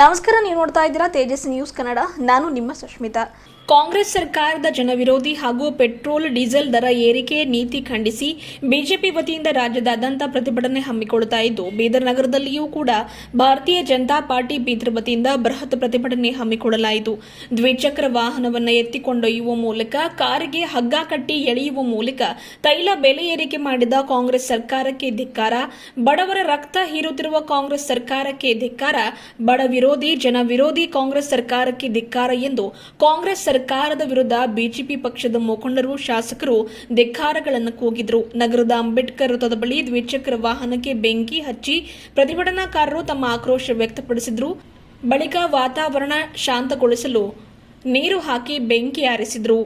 ನಮಸ್ಕಾರ ನೀವು ನೋಡ್ತಾ ಇದ್ದೀರಾ ತೇಜಸ್ ನ್ಯೂಸ್ ಕನ್ನಡ. ನಾನು ನಿಮ್ಮ ಸುಷ್ಮಿತಾ ಕಾಂಗ್ರೆಸ್ ಸರ್ಕಾರದ ಜನವಿರೋಧಿ ಹಾಗೂ ಪೆಟ್ರೋಲ್, ಡೀಸೆಲ್ ದರ ಏರಿಕೆ ನೀತಿ ಖಂಡಿಸಿ ಬಿಜೆಪಿ ವತಿಯಿಂದ ರಾಜ್ಯದಾದ್ಯಂತ ಪ್ರತಿಭಟನೆ ಹಮ್ಮಿಕೊಳ್ಳುತ್ತಾ ಇದ್ದು, ಬೀದರ್ ನಗರದಲ್ಲಿಯೂ ಕೂಡ ಭಾರತೀಯ ಜನತಾ ಪಾರ್ಟಿ ಬೀದರ್ ವತಿಯಿಂದ ಬೃಹತ್ ಪ್ರತಿಭಟನೆ ಹಮ್ಮಿಕೊಳ್ಳಲಾಯಿತು. ದ್ವಿಚಕ್ರ ವಾಹನವನ್ನು ಎತ್ತಿಕೊಂಡೊಯ್ಯುವ ಮೂಲಕ, ಕಾರಿಗೆ ಹಗ್ಗ ಕಟ್ಟಿ ಎಳೆಯುವ ಮೂಲಕ ತೈಲ ಬೆಲೆ ಏರಿಕೆ ಮಾಡಿದ ಕಾಂಗ್ರೆಸ್ ಸರ್ಕಾರಕ್ಕೆ ಧಿಕ್ಕಾರ, ಬಡವರ ರಕ್ತ ಹೀರುತ್ತಿರುವ ಕಾಂಗ್ರೆಸ್ ಸರ್ಕಾರಕ್ಕೆ ಧಿಕ್ಕಾರ, ಬಡ ವಿರೋಧಿ, ಜನ ವಿರೋಧಿ ಕಾಂಗ್ರೆಸ್ ಸರ್ಕಾರಕ್ಕೆ ಧಿಕ್ಕಾರ ಎಂದು ಕಾಂಗ್ರೆಸ್ ಸರ್ಕಾರದ ವಿರುದ್ಧ ಬಿಜೆಪಿ ಪಕ್ಷದ ಮುಖಂಡರು, ಶಾಸಕರು ಧಿಕ್ಕಾರಗಳನ್ನು ಕೂಗಿದ್ರು. ನಗರದ ಅಂಬೇಡ್ಕರ್ ವೃತ್ತದ ಬಳಿ ದ್ವಿಚಕ್ರ ವಾಹನಕ್ಕೆ ಬೆಂಕಿ ಹಚ್ಚಿ ಪ್ರತಿಭಟನಾಕಾರರು ತಮ್ಮ ಆಕ್ರೋಶ ವ್ಯಕ್ತಪಡಿಸಿದ್ರು. ಬಳಿಕ ವಾತಾವರಣ ಶಾಂತಗೊಳಿಸಲು ನೀರು ಹಾಕಿ ಬೆಂಕಿ ಆರಿಸಿದ್ರು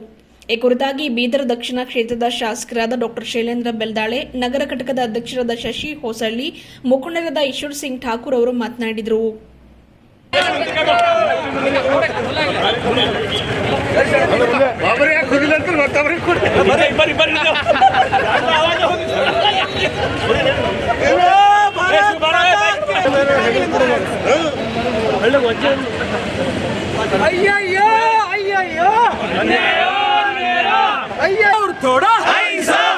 ಈ ಕುರಿತಾಗಿ ಬೀದರ್ ದಕ್ಷಿಣ ಕ್ಷೇತ್ರದ ಶಾಸಕರಾದ ಡಾಕ್ಟರ್ ಶೈಲೇಂದ್ರ ಬೆಲ್ದಾಳೆ, ನಗರ ಘಟಕದ ಅಧ್ಯಕ್ಷರಾದ ಶಶಿ ಹೊಸಳ್ಳಿ, ಮುಖಂಡರಾದ ಈಶ್ವರ್ ಸಿಂಗ್ ಠಾಕೂರ್ ಅವರು ಮಾತನಾಡಿದರು. ಒಬ್ಬರೇ ಕುದಿಲಂತ ಮತ್ತೊಬ್ಬರಿಗೆ ಕುಡಿ. ನೀವು. ಎಷ್ಟು ಬರ ಅಯ್ಯಯ್ಯೋ. ಅಯ್ಯಯ್ಯೋ ಅಯ್ಯ ಅವ್ರು ತೋಡ. ಅವ್ರ ತೋಡ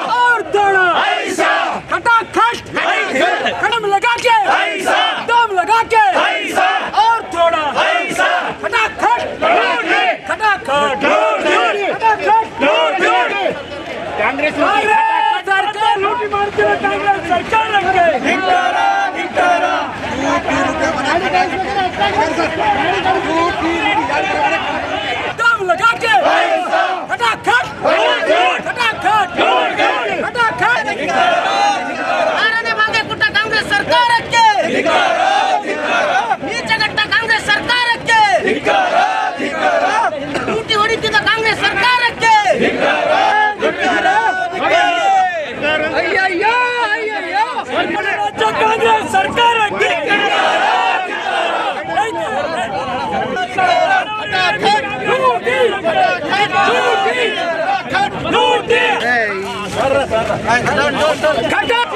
ಕಟಾಕ್!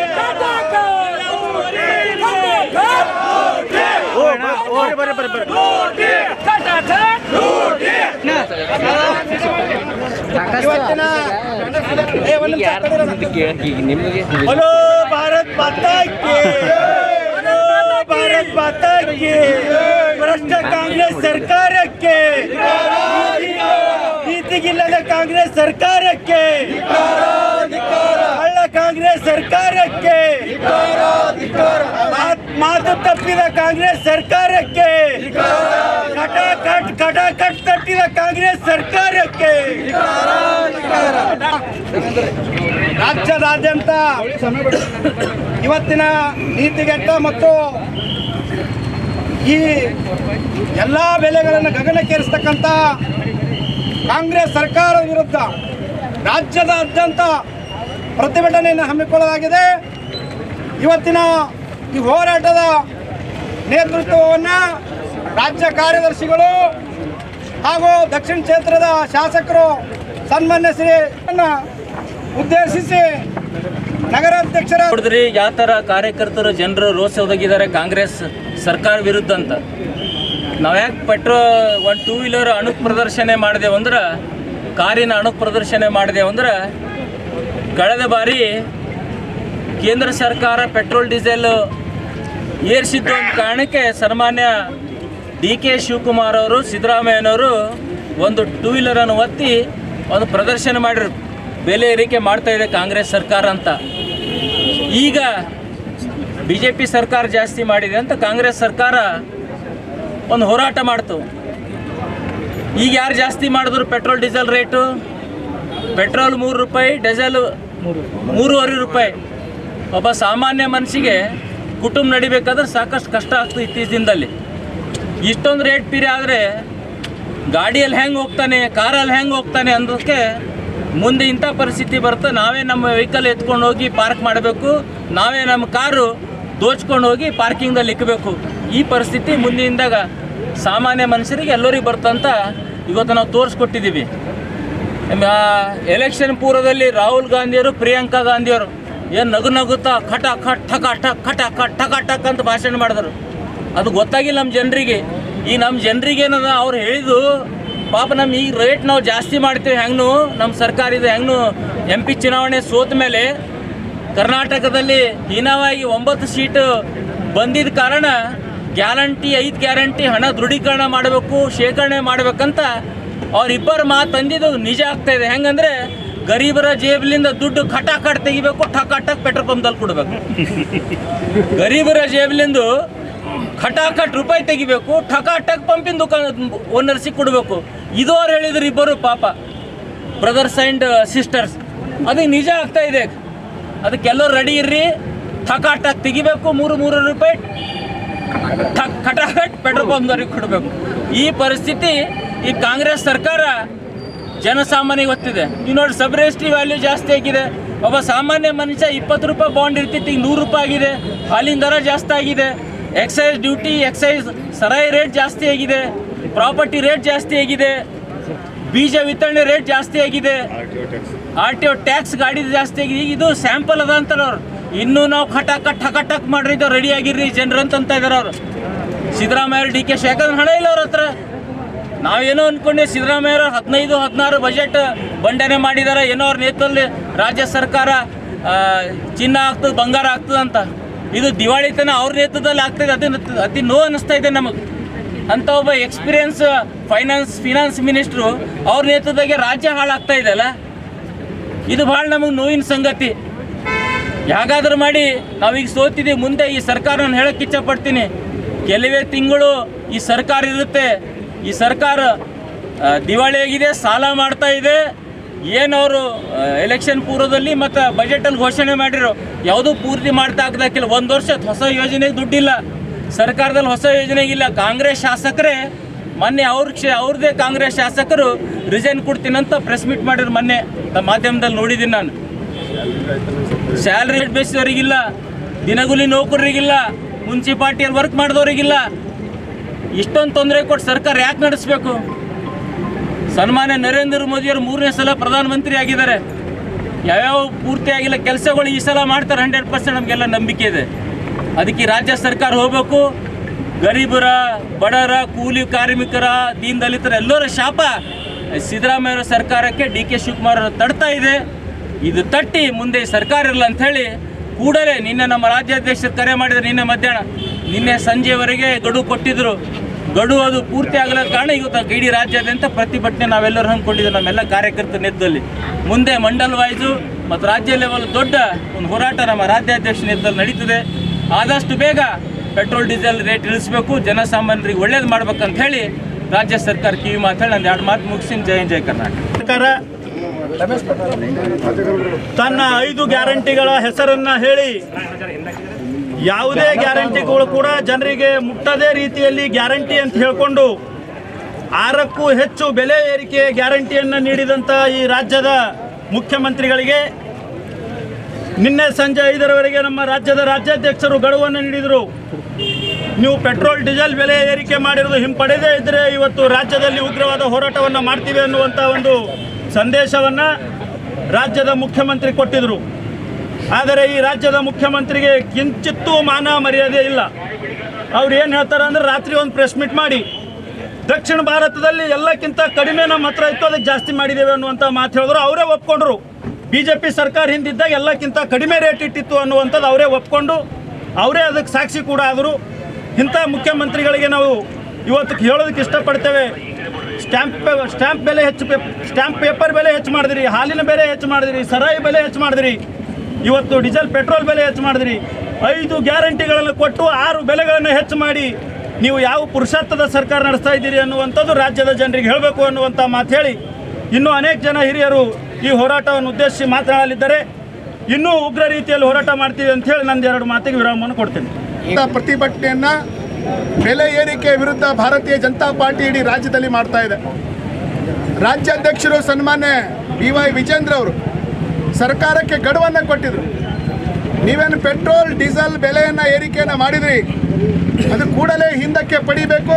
ಕಟಾಕ್! ಲೂಟಿ! ಕಟಾಕ್! ಇವತ್ತಿನ ಹಲೋ ಭಾರತ್ ಮಾತಾ ಕಿ ಹಲೋ ಭಾರತ್ ಮಾತಾ ಕಿ ಭ್ರಷ್ಟ ಕಾಂಗ್ರೆಸ್ ಸರ್ಕಾರಕ್ಕೆ ಕಾಂಗ್ರೆಸ್ ಸರ್ಕಾರಕ್ಕೆ. ಕಳ್ಳ ಕಾಂಗ್ರೆಸ್ ಸರ್ಕಾರಕ್ಕೆ. ಮಾತ್- ತಪ್ಪಿದ ಕಾಂಗ್ರೆಸ್ ಸರ್ಕಾರಕ್ಕೆ. ಕಟಾಕಟ್ ಕಟಾಕಟ್ ತಟ್ಟಿದ ಕಾಂಗ್ರೆಸ್ ಸರ್ಕಾರಕ್ಕೆ. ರಾಜ್ಯದಾದ್ಯಂತ ಇವತ್ತಿನ ನೀತಿಗೆಟ್ಟ ಮತ್ತು ಈ ಎಲ್ಲ ಬೆಲೆಗಳನ್ನು ಗಗನಕ್ಕೇರಿಸ್ತಕ್ಕಂಥ ಕಾಂಗ್ರೆಸ್ ಸರ್ಕಾರ ವಿರುದ್ಧ ರಾಜ್ಯದಾದ್ಯಂತ ಪ್ರತಿಭಟನೆಯನ್ನು ಹಮ್ಮಿಕೊಳ್ಳಲಾಗಿದೆ. ಇವತ್ತಿನ ಈ ಹೋರಾಟದ ನೇತೃತ್ವವನ್ನು ರಾಜ್ಯ ಕಾರ್ಯದರ್ಶಿಗಳು ಹಾಗೂ ದಕ್ಷಿಣ ಕ್ಷೇತ್ರದ ಶಾಸಕರು ಸನ್ಮಾನ್ಯ ಶ್ರೀ ಉದ್ದೇಶಿಸಿ ನಗರಾಧ್ಯಕ್ಷರ ಯಾವ ಥರ ಕಾರ್ಯಕರ್ತರು ಜನರು ರೋಷ ಒದಗಿದ್ದಾರೆ ಕಾಂಗ್ರೆಸ್ ಸರ್ಕಾರ ವಿರುದ್ಧ ಅಂತ. ನಾವು ಯಾಕೆ ಪೆಟ್ರೋ ಒಂದು ಟೂ ವೀಲರ್ ಅಣುಕ್ ಪ್ರದರ್ಶನ ಮಾಡಿದೆವು ಅಂದ್ರೆ, ಕಾರಿನ ಅಣುಕ್ ಪ್ರದರ್ಶನ ಮಾಡಿದೆವು ಅಂದ್ರೆ, ಕಳೆದ ಬಾರಿ ಕೇಂದ್ರ ಸರ್ಕಾರ ಪೆಟ್ರೋಲ್, ಡೀಸೆಲ್ ಏರಿಸಿದ್ದು ಒಂದು ಕಾರಣಕ್ಕೆ ಸನ್ಮಾನ್ಯ ಡಿ ಕೆ ಶಿವಕುಮಾರ್ ಅವರು ಸಿದ್ದರಾಮಯ್ಯನವರು ಒಂದು ಟೂ ವೀಲರನ್ನು ಒತ್ತಿ ಒಂದು ಪ್ರದರ್ಶನ ಮಾಡಿರು. ಬೆಲೆ ಏರಿಕೆ ಮಾಡ್ತಾ ಇದೆ ಕಾಂಗ್ರೆಸ್ ಸರ್ಕಾರ ಅಂತ. ಈಗ ಬಿ ಜೆ ಪಿ ಸರ್ಕಾರ ಜಾಸ್ತಿ ಮಾಡಿದೆ ಅಂತ ಕಾಂಗ್ರೆಸ್ ಸರ್ಕಾರ ಒಂದು ಹೋರಾಟ ಮಾಡ್ತು. ಈಗ ಯಾರು ಜಾಸ್ತಿ ಮಾಡಿದ್ರು ಪೆಟ್ರೋಲ್, ಡೀಸೆಲ್ ರೇಟು? ಪೆಟ್ರೋಲ್ ಮೂರು ರೂಪಾಯಿ, ಡೀಸೆಲ್ ಮೂರುವರೆ ರೂಪಾಯಿ. ಒಬ್ಬ ಸಾಮಾನ್ಯ ಮನಸ್ಸಿಗೆ ಕುಟುಂಬ ನಡಿಬೇಕಾದ್ರೆ ಸಾಕಷ್ಟು ಕಷ್ಟ ಆಗ್ತದೆ ಇತ್ತೀಚಿನ ದಿನದಲ್ಲಿ ಇಷ್ಟೊಂದು ರೇಟ್ ಪಿರಿ ಆದರೆ ಗಾಡಿಯಲ್ಲಿ ಹೆಂಗೆ ಹೋಗ್ತಾನೆ, ಕಾರಲ್ಲಿ ಹೆಂಗೆ ಹೋಗ್ತಾನೆ ಅನ್ನೋದಕ್ಕೆ ಮುಂದೆ ಇಂಥ ಪರಿಸ್ಥಿತಿ ಬರುತ್ತೆ. ನಾವೇ ನಮ್ಮ ವೆಹಿಕಲ್ ಎತ್ಕೊಂಡು ಹೋಗಿ ಪಾರ್ಕ್ ಮಾಡಬೇಕು. ನಾವೇ ನಮ್ಮ ಕಾರು ದೋಚ್ಕೊಂಡು ಹೋಗಿ ಪಾರ್ಕಿಂಗ್ದಲ್ಲಿ ಇಕ್ಕಬೇಕು ಈ ಪರಿಸ್ಥಿತಿ ಮುಂದಿನಿಂದಾಗ ಸಾಮಾನ್ಯ ಮನುಷ್ಯರಿಗೆ ಎಲ್ಲರಿಗೆ ಬರ್ತಂತ ಇವತ್ತು ನಾವು ತೋರಿಸ್ಕೊಟ್ಟಿದ್ದೀವಿ. ಎಲೆಕ್ಷನ್ ಪೂರ್ವದಲ್ಲಿ ರಾಹುಲ್ ಗಾಂಧಿಯವರು ಪ್ರಿಯಾಂಕಾ ಗಾಂಧಿಯವರು ಏನು ನಗು ನಗುತ್ತಾ ಖಟ ಖಟ್ ಠಕ ಠಕ್ ಖಟ ಖಟ್ ಠಕ ಠಕ್ ಅಂತ ಭಾಷಣ ಮಾಡಿದ್ರು. ಅದು ಗೊತ್ತಾಗಿಲ್ಲ ನಮ್ಮ ಜನರಿಗೆ. ಈ ನಮ್ಮ ಜನರಿಗೆ ಏನದ ಅವ್ರು ಹೇಳಿದ್ದು, ಪಾಪ ನಮ್ಮ ಈ ರೇಟ್ ನಾವು ಜಾಸ್ತಿ ಮಾಡ್ತೀವಿ ಹೆಂಗ್ನು, ನಮ್ಮ ಸರ್ಕಾರ ಇದು ಹೆಂಗ್ನು ಎಂ ಪಿ ಚುನಾವಣೆ ಸೋತ ಮೇಲೆ ಕರ್ನಾಟಕದಲ್ಲಿ ಹೀನವಾಗಿ ಒಂಬತ್ತು ಸೀಟು ಬಂದಿದ್ದ ಕಾರಣ ಗ್ಯಾರಂಟಿ, ಐದು ಗ್ಯಾರಂಟಿ ಹಣ ದೃಢೀಕರಣ ಮಾಡಬೇಕು, ಶೇಖರಣೆ ಮಾಡಬೇಕಂತ ಅವರಿಬ್ಬರು ಮಾತು ಅಂದಿದ್ದು ನಿಜ ಆಗ್ತಾ ಇದೆ. ಹೆಂಗಂದ್ರೆ ಗರೀಬರ ಜೇಬ್ಲಿಂದ ದುಡ್ಡು ಖಟಾಖಟ್ ತೆಗಿಬೇಕು ಠಕ್ ಟಕ್ ಪೆಟ್ರೋಲ್ ಪಂಪ್ದಲ್ಲಿ ಕೊಡಬೇಕು. ಗರೀಬರ ಜೇಬಲಿಂದ ಖಟಾಖಟ್ ರೂಪಾಯಿ ತೆಗಿಬೇಕು ಟಕ್ ಪಂಪಿನ ದುಕಾನ ಓನರ್ಸಿಗೆ ಕೊಡಬೇಕು. ಇದು ಅವ್ರು ಹೇಳಿದ್ರು ಇಬ್ಬರು ಪಾಪ ಬ್ರದರ್ಸ್ ಆ್ಯಂಡ್ ಸಿಸ್ಟರ್ಸ್ ಅದು ನಿಜ ಆಗ್ತಾ ಇದೆ. ಅದಕ್ಕೆಲ್ಲರೂ ರೆಡಿ ಇರ್ರಿ. ಟಕ್ ತೆಗಿಬೇಕು, ಮೂರು ಮೂರು ರೂಪಾಯಿ ಠಕ್ ಖಟಾಖಟ್ ಪೆಟ್ರೋಲ್ ಪಂಪ್ದವ್ರಿಗೆ ಕೊಡಬೇಕು. ಈ ಪರಿಸ್ಥಿತಿ ಈ ಕಾಂಗ್ರೆಸ್ ಸರ್ಕಾರ ಜನಸಾಮಾನ್ಯ ಗೊತ್ತಿದೆ. ನೀವು ನೋಡಿ ಸಬ್ ರಿಜಿಸ್ಟ್ರಿ ವ್ಯಾಲ್ಯೂ ಜಾಸ್ತಿ ಆಗಿದೆ. ಒಬ್ಬ ಸಾಮಾನ್ಯ ಮನುಷ್ಯ ಇಪ್ಪತ್ತು ರೂಪಾಯಿ ಬಾಂಡ್ ಇರ್ತಿತ್ತು ಈಗ ನೂರು ರೂಪಾಯಿ ಆಗಿದೆ. ಹಾಲಿನ ದರ ಜಾಸ್ತಿ ಆಗಿದೆ. ಎಕ್ಸೈಸ್ ಡ್ಯೂಟಿ ಎಕ್ಸೈಸ್ ಸರಾಯಿ ರೇಟ್ ಜಾಸ್ತಿ ಆಗಿದೆ. ಪ್ರಾಪರ್ಟಿ ರೇಟ್ ಜಾಸ್ತಿ ಆಗಿದೆ. ಬೀಜ ವಿತರಣೆ ರೇಟ್ ಜಾಸ್ತಿ ಆಗಿದೆ. ಆರ್ ಟಿ ಒ ಟ್ಯಾಕ್ಸ್ ಗಾಡಿ ಜಾಸ್ತಿ ಆಗಿದೆ. ಇದು ಸ್ಯಾಂಪಲ್ ಅದ ಅಂತಾರೆ ಅವ್ರು. ಇನ್ನೂ ನಾವು ಖಟಾಕ ಠಕಟಕ್ ಮಾಡ್ರಿ ಇದು ರೆಡಿ ಆಗಿರ್ರಿ ಜನರು ಅಂತ ಇದಾರೆ ಅವರು. ಸಿದ್ದರಾಮಯ್ಯ ಡಿ ಕೆ ಶಿ ಯಾಕಂದ್ರೆ ಹಣ ಇಲ್ಲ ಅವ್ರ ಹತ್ರ. ನಾವೇನೋ ಅನ್ಕೊಂಡೆ ಸಿದ್ದರಾಮಯ್ಯ ಹದಿನೈದು, ಹದಿನಾರು ಬಜೆಟ್ ಬಂಡನೆ ಮಾಡಿದ್ದಾರೆ ಏನೋ ಅವ್ರ ನೇತೃತ್ವದಲ್ಲಿ ರಾಜ್ಯ ಸರ್ಕಾರ ಚಿನ್ನ ಆಗ್ತದೆ, ಬಂಗಾರ ಆಗ್ತದೆ ಅಂತ. ಇದು ದಿವಾಳಿತನ ಅವ್ರ ನೇತೃತ್ವದಲ್ಲಿ ಆಗ್ತದೆ. ಅದು ಅತಿ ನೋವು ಅನ್ನಿಸ್ತಾ ಇದೆ ನಮಗೆ. ಅಂತ ಒಬ್ಬ ಎಕ್ಸ್ಪೀರಿಯನ್ಸ್ ಫೈನಾನ್ಸ್ ಫಿನಾನ್ಸ್ ಮಿನಿಸ್ಟ್ರು ಅವ್ರ ನೇತೃತ್ವದಾಗೆ ರಾಜ್ಯ ಹಾಳಾಗ್ತಾ ಇದೆ ಅಲ್ಲ? ಇದು ಭಾಳ ನಮಗೆ ನೋವಿನ ಸಂಗತಿ. ಹೇಗಾದ್ರೂ ಮಾಡಿ ನಾವೀಗ ಸೋತಿದ್ದೀವಿ. ಮುಂದೆ ಈ ಸರ್ಕಾರ ನಾನು ಹೇಳಕ್ಕೆ ಇಚ್ಛಪಡ್ತೀನಿ. ಕೆಲವೇ ತಿಂಗಳು ಈ ಸರ್ಕಾರ ಇರುತ್ತೆ. ಈ ಸರ್ಕಾರ ದಿವಾಳಿ ಆಗಿದೆ, ಸಾಲ ಮಾಡ್ತಾ ಇದೆ. ಏನು ಅವರು ಎಲೆಕ್ಷನ್ ಪೂರ್ವದಲ್ಲಿ ಮತ್ತು ಬಜೆಟಲ್ಲಿ ಘೋಷಣೆ ಮಾಡಿರೋ, ಯಾವುದೂ ಪೂರ್ತಿ ಮಾಡ್ತಾ ಆಗ್ದಾಕಿಲ್ಲ ಒಂದು ವರ್ಷ ಹೊಸ ಯೋಜನೆಗೆ ದುಡ್ಡಿಲ್ಲ. ಸರ್ಕಾರದಲ್ಲಿ ಹೊಸ ಯೋಜನೆಗಿಲ್ಲ ಕಾಂಗ್ರೆಸ್ ಶಾಸಕರೇ, ಮೊನ್ನೆ ಅವ್ರ ಕ್ಷ ಅವ್ರದ್ದೇ ಕಾಂಗ್ರೆಸ್ ಶಾಸಕರು ರಿಸೈನ್ ಕೊಡ್ತೀನಂತ ಪ್ರೆಸ್ ಮೀಟ್ ಮಾಡಿದ್ರು ಮೊನ್ನೆ. ಮಾಧ್ಯಮದಲ್ಲಿ ನೋಡಿದ್ದೀನಿ ನಾನು. ಸ್ಯಾಲ್ರಿ ಬೇಸಿದವರಿಗಿಲ್ಲ ದಿನಗೂಲಿ ನೌಕರರಿಗಿಲ್ಲ, ಮುನ್ಸಿಪಾಲ್ಟಿಯಲ್ಲಿ ವರ್ಕ್ ಮಾಡಿದವರಿಗಿಲ್ಲ. ಇಷ್ಟೊಂದು ತೊಂದರೆ ಕೊಟ್ಟು ಸರ್ಕಾರ ಯಾಕೆ ನಡೆಸಬೇಕು? ಸನ್ಮಾನ್ಯ ನರೇಂದ್ರ ಮೋದಿಯವರು ಮೂರನೇ ಸಲ ಪ್ರಧಾನಮಂತ್ರಿ ಆಗಿದ್ದಾರೆ. ಯಾವ್ಯಾವ ಪೂರ್ತಿ ಆಗಿಲ್ಲ ಕೆಲಸಗಳು ಈ ಸಲ ಮಾಡ್ತಾರೆ, ಹಂಡ್ರೆಡ್ ಪರ್ಸೆಂಟ್ ನಮಗೆಲ್ಲ ನಂಬಿಕೆ ಇದೆ. ಅದಕ್ಕೆ ರಾಜ್ಯ ಸರ್ಕಾರ ಹೋಗಬೇಕು. ಗರೀಬರ, ಬಡವರ, ಕೂಲಿ ಕಾರ್ಮಿಕರ, ದೀನ್ ದಲಿತರ ಎಲ್ಲರ ಶಾಪ ಸಿದ್ದರಾಮಯ್ಯ ಸರ್ಕಾರಕ್ಕೆ ಡಿ ಕೆ ಶಿವಕುಮಾರ್ ತಡ್ತಾ ಇದೆ. ಇದು ತಟ್ಟಿ ಮುಂದೆ ಸರ್ಕಾರ ಇರಲ್ಲ ಅಂಥೇಳಿ ಕೂಡಲೇ ನಿನ್ನೆ ನಮ್ಮ ರಾಜ್ಯಾಧ್ಯಕ್ಷರು ಕರೆ ಮಾಡಿದ್ರು ನಿನ್ನೆ ಮಧ್ಯಾಹ್ನ. ನಿನ್ನೆ ಸಂಜೆವರೆಗೆ ಗಡುವು ಕೊಟ್ಟಿದ್ರು. ಗಡುವು ಅದು ಪೂರ್ತಿ ಆಗಲ ಕಾರಣ ಇವತ್ತು ಇಡೀ ರಾಜ್ಯಾದ್ಯಂತ ಪ್ರತಿಭಟನೆ ನಾವೆಲ್ಲರೂ ಹಮ್ಮಿಕೊಂಡಿದ್ದೀವಿ, ನಮ್ಮೆಲ್ಲ ಕಾರ್ಯಕರ್ತರ ನೆದ್ದಲ್ಲಿ ಮುಂದೆ ಮಂಡಲ್ ವೈಸು ಮತ್ತು ರಾಜ್ಯ ಲೆವೆಲ್ ದೊಡ್ಡ ಒಂದು ಹೋರಾಟ ನಮ್ಮ ರಾಜ್ಯಾಧ್ಯಕ್ಷ ನೆದ್ದಲ್ಲಿ ನಡೀತದೆ. ಆದಷ್ಟು ಬೇಗ ಪೆಟ್ರೋಲ್, ಡೀಸೆಲ್ ರೇಟ್ ಇಳಿಸ್ಬೇಕು, ಜನಸಾಮಾನ್ಯರಿಗೆ ಒಳ್ಳೇದು ಮಾಡ್ಬೇಕಂತ ಹೇಳಿ ರಾಜ್ಯ ಸರ್ಕಾರ ಕಿವಿ ಮಾತು ಹೇಳಿ ಎರಡು ಮಾತು ಮುಗಿಸಿ ಜೈ ಜೈ ಕರ್ನಾಟಕ. ಸರ್ಕಾರ ತನ್ನ ಐದು ಗ್ಯಾರಂಟಿಗಳ ಹೆಸರನ್ನ ಹೇಳಿ ಯಾವುದೇ ಗ್ಯಾರಂಟಿಗಳು ಕೂಡ ಜನರಿಗೆ ಮುಟ್ಟದೇ ರೀತಿಯಲ್ಲಿ ಗ್ಯಾರಂಟಿ ಅಂತ ಹೇಳಿಕೊಂಡು ಆರಕ್ಕೂ ಹೆಚ್ಚು ಬೆಲೆ ಏರಿಕೆ ಗ್ಯಾರಂಟಿಯನ್ನು ನೀಡಿದಂಥ ಈ ರಾಜ್ಯದ ಮುಖ್ಯಮಂತ್ರಿಗಳಿಗೆ ನಿನ್ನೆ ಸಂಜೆ ಐದರವರೆಗೆ ನಮ್ಮ ರಾಜ್ಯದ ರಾಜ್ಯಾಧ್ಯಕ್ಷರು ಗಡುವನ್ನು ನೀಡಿದರು. ನೀವು ಪೆಟ್ರೋಲ್, ಡೀಸೆಲ್ ಬೆಲೆ ಏರಿಕೆ ಮಾಡಿರೋದು ಹಿಂಪಡೆದೇ ಇದ್ದರೆ ಇವತ್ತು ರಾಜ್ಯದಲ್ಲಿ ಉಗ್ರವಾದ ಹೋರಾಟವನ್ನು ಮಾಡ್ತೀವಿ ಅನ್ನುವಂಥ ಒಂದು ಸಂದೇಶವನ್ನು ರಾಜ್ಯದ ಮುಖ್ಯಮಂತ್ರಿ ಕೊಟ್ಟಿದ್ದರು ಆದರೆ ಈ ರಾಜ್ಯದ ಮುಖ್ಯಮಂತ್ರಿಗೆ ಕಿಂಚಿತ್ತೂ ಮಾನ ಮರ್ಯಾದೆ ಇಲ್ಲ. ಅವ್ರು ಏನು ಹೇಳ್ತಾರೆ ಅಂದ್ರೆ ರಾತ್ರಿ ಒಂದು ಪ್ರೆಸ್ ಮೀಟ್ ಮಾಡಿ, ದಕ್ಷಿಣ ಭಾರತದಲ್ಲಿ ಎಲ್ಲಕ್ಕಿಂತ ಕಡಿಮೆ ನಮ್ಮ ಹತ್ರ ಇತ್ತು, ಅದಕ್ಕೆ ಜಾಸ್ತಿ ಮಾಡಿದ್ದೇವೆ ಅನ್ನುವಂಥ ಮಾತು ಹೇಳಿದ್ರು. ಅವರೇ ಒಪ್ಕೊಂಡ್ರು. ಬಿ ಜೆ ಪಿ ಸರ್ಕಾರ ಹಿಂದಿದ್ದಾಗ ಎಲ್ಲಕ್ಕಿಂತ ಕಡಿಮೆ ರೇಟ್ ಇಟ್ಟಿತ್ತು ಅನ್ನುವಂಥದ್ದು ಅವರೇ ಒಪ್ಕೊಂಡು, ಅವರೇ ಅದಕ್ಕೆ ಸಾಕ್ಷಿ ಕೂಡ ಆದರು. ಇಂಥ ಮುಖ್ಯಮಂತ್ರಿಗಳಿಗೆ ನಾವು ಇವತ್ತು ಹೇಳೋದಕ್ಕೆ ಇಷ್ಟಪಡ್ತೇವೆ. ಸ್ಟ್ಯಾಂಪ್ ಸ್ಟ್ಯಾಂಪ್ ಬೆಲೆ ಹೆಚ್ಚು ಸ್ಟ್ಯಾಂಪ್ ಪೇಪರ್ ಬೆಲೆ ಹೆಚ್ಚು ಮಾಡಿದ್ರಿ, ಹಾಲಿನ ಬೆಲೆ ಹೆಚ್ಚು ಮಾಡಿದ್ರಿ, ಸರಾಯಿ ಬೆಲೆ ಹೆಚ್ಚು ಮಾಡಿದ್ರಿ, ಇವತ್ತು ಡೀಸೆಲ್, ಪೆಟ್ರೋಲ್ ಬೆಲೆ ಹೆಚ್ಚು ಮಾಡಿದ್ರಿ, ಐದು ಗ್ಯಾರಂಟಿಗಳನ್ನು ಕೊಟ್ಟು ಆರು ಬೆಲೆಗಳನ್ನು ಹೆಚ್ಚು ಮಾಡಿ ನೀವು ಯಾವ ಪುರುಷಾರ್ಥದ ಸರ್ಕಾರ ನಡೆಸ್ತಾ ಇದ್ದೀರಿ ಅನ್ನುವಂಥದ್ದು ರಾಜ್ಯದ ಜನರಿಗೆ ಹೇಳಬೇಕು ಅನ್ನುವಂಥ ಮಾತು ಹೇಳಿ, ಇನ್ನೂ ಅನೇಕ ಜನ ಹಿರಿಯರು ಈ ಹೋರಾಟವನ್ನು ಉದ್ದೇಶಿಸಿ ಮಾತನಾಡಲಿದ್ದಾರೆ, ಇನ್ನೂ ಉಗ್ರ ರೀತಿಯಲ್ಲಿ ಹೋರಾಟ ಮಾಡ್ತೀವಿ ಅಂತ ಹೇಳಿ ನಂದು ಎರಡು ಮಾತಿಗೆ ವಿರಾಮವನ್ನು ಕೊಡ್ತೇನೆ. ಪ್ರತಿಭಟನೆಯನ್ನ ಬೆಲೆ ಏರಿಕೆ ವಿರುದ್ಧ ಭಾರತೀಯ ಜನತಾ ಪಾರ್ಟಿ ಇಡೀ ರಾಜ್ಯದಲ್ಲಿ ಮಾಡ್ತಾ ಇದೆ. ರಾಜ್ಯಾಧ್ಯಕ್ಷರು ಸನ್ಮಾನ್ಯ ಬಿ ವೈ ವಿಜೇಂದ್ರ ಅವರು ಸರ್ಕಾರಕ್ಕೆ ಗಡುವನ್ನು ಕೊಟ್ಟಿದ್ರು. ನೀವೇನು ಪೆಟ್ರೋಲ್, ಡೀಸೆಲ್ ಬೆಲೆಯನ್ನು ಏರಿಕೆಯನ್ನು ಮಾಡಿದ್ರಿ. ಅದು ಕೂಡಲೇ ಹಿಂದಕ್ಕೆ ಪಡಿಬೇಕು.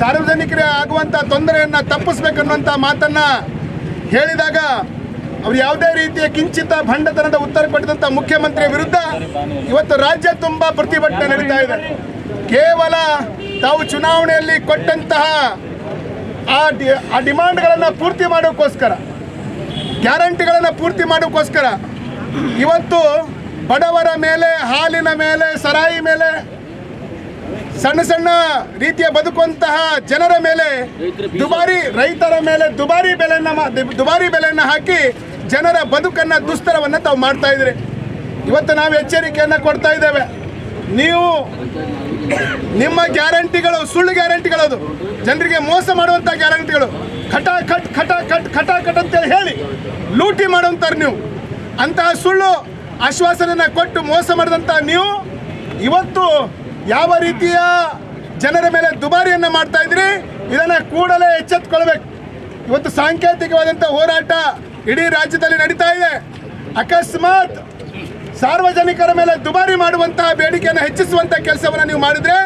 ಸಾರ್ವಜನಿಕರೇ ಆಗುವಂಥ ತೊಂದರೆಯನ್ನು ತಪ್ಪಿಸ್ಬೇಕನ್ನುವಂಥ ಮಾತನ್ನು ಹೇಳಿದಾಗ ಅವ್ರು ಯಾವುದೇ ರೀತಿಯ ಕಿಂಚಿತ ಭಂಡತನದ ಉತ್ತರ ಕೊಟ್ಟಿದಂಥ ಮುಖ್ಯಮಂತ್ರಿಯ ವಿರುದ್ಧ ಇವತ್ತು ರಾಜ್ಯ ತುಂಬ ಪ್ರತಿಭಟನೆ ನಡೀತಾ ಇದೆ. ಕೇವಲ ತಾವು ಚುನಾವಣೆಯಲ್ಲಿ ಕೊಟ್ಟಂತಹ ಆ ಡಿಮಾಂಡ್ಗಳನ್ನು ಪೂರ್ತಿ ಮಾಡೋಕ್ಕೋಸ್ಕರ, ಗ್ಯಾರಂಟಿಗಳನ್ನು ಪೂರ್ತಿ ಮಾಡೋಕ್ಕೋಸ್ಕರ ಇವತ್ತು ಬಡವರ ಮೇಲೆ, ಹಾಲಿನ ಮೇಲೆ, ಸರಾಯಿ ಮೇಲೆ, ಸಣ್ಣ ಸಣ್ಣ ರೀತಿಯ ಬದುಕುವಂತಹ ಜನರ ಮೇಲೆ ದುಬಾರಿ, ರೈತರ ಮೇಲೆ ದುಬಾರಿ ಬೆಲೆಯನ್ನು ದುಬಾರಿ ಬೆಲೆಯನ್ನು ಹಾಕಿ ಜನರ ಬದುಕನ್ನ ದುಸ್ತರವನ್ನು ತಾವು ಮಾಡ್ತಾ ಇದ್ರಿ. ಇವತ್ತು ನಾವು ಎಚ್ಚರಿಕೆಯನ್ನ ಕೊಡ್ತಾ ಇದ್ದೇವೆ. ನೀವು ನಿಮ್ಮ ಗ್ಯಾರಂಟಿಗಳು, ಸುಳ್ಳು ಗ್ಯಾರಂಟಿಗಳು ಅದು ಜನರಿಗೆ ಮೋಸ ಮಾಡುವಂಥ ಗ್ಯಾರಂಟಿಗಳು. ಖಟ, ಖಟ್ ಖಟ ಖಟ್ ಖಟ, ಖಟ್ ಅಂತೇಳಿ ಹೇಳಿ ಲೂಟಿ ಮಾಡುವಂತಾರೆ ನೀವು. ಅಂತಹ ಸುಳ್ಳು ಆಶ್ವಾಸನೆಯನ್ನು ಕೊಟ್ಟು ಮೋಸ ಮಾಡಿದಂಥ ನೀವು ಇವತ್ತು ಯಾವ ರೀತಿಯ ಜನರ ಮೇಲೆ ದುಬಾರಿಯನ್ನು ಮಾಡ್ತಾ ಇದ್ರಿ ಇದನ್ನ ಕೂಡಲೇ ಎಚ್ಚೆತ್ಕೊಳ್ಬೇಕು. ಇವತ್ತು ಸಾಂಕೇತಿಕವಾದಂಥ ಹೋರಾಟ ಇಡೀ ರಾಜ್ಯದಲ್ಲಿ ನಡೀತಾ ಇದೆ. ಅಕಸ್ಮಾತ್ ಸಾರ್ವಜನಿಕರ ಮೇಲೆ ದುಬಾರಿ ಮಾಡುವಂತಹ ಬೇಡಿಕೆಯನ್ನು ಹೆಚ್ಚಿಸುವಂತಹ ಕೆಲಸವನ್ನು ನೀವು ಮಾಡಿದ್ರೆ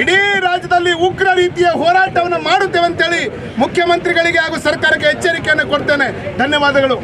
ಇಡೀ ರಾಜ್ಯದಲ್ಲಿ ಉಗ್ರ ರೀತಿಯ ಹೋರಾಟವನ್ನು ಮಾಡುತ್ತೇವೆ ಅಂತೇಳಿ ಮುಖ್ಯಮಂತ್ರಿಗಳಿಗೆ ಹಾಗೂ ಸರ್ಕಾರಕ್ಕೆ ಎಚ್ಚರಿಕೆಯನ್ನು ಕೊಡ್ತೇನೆ. ಧನ್ಯವಾದಗಳು.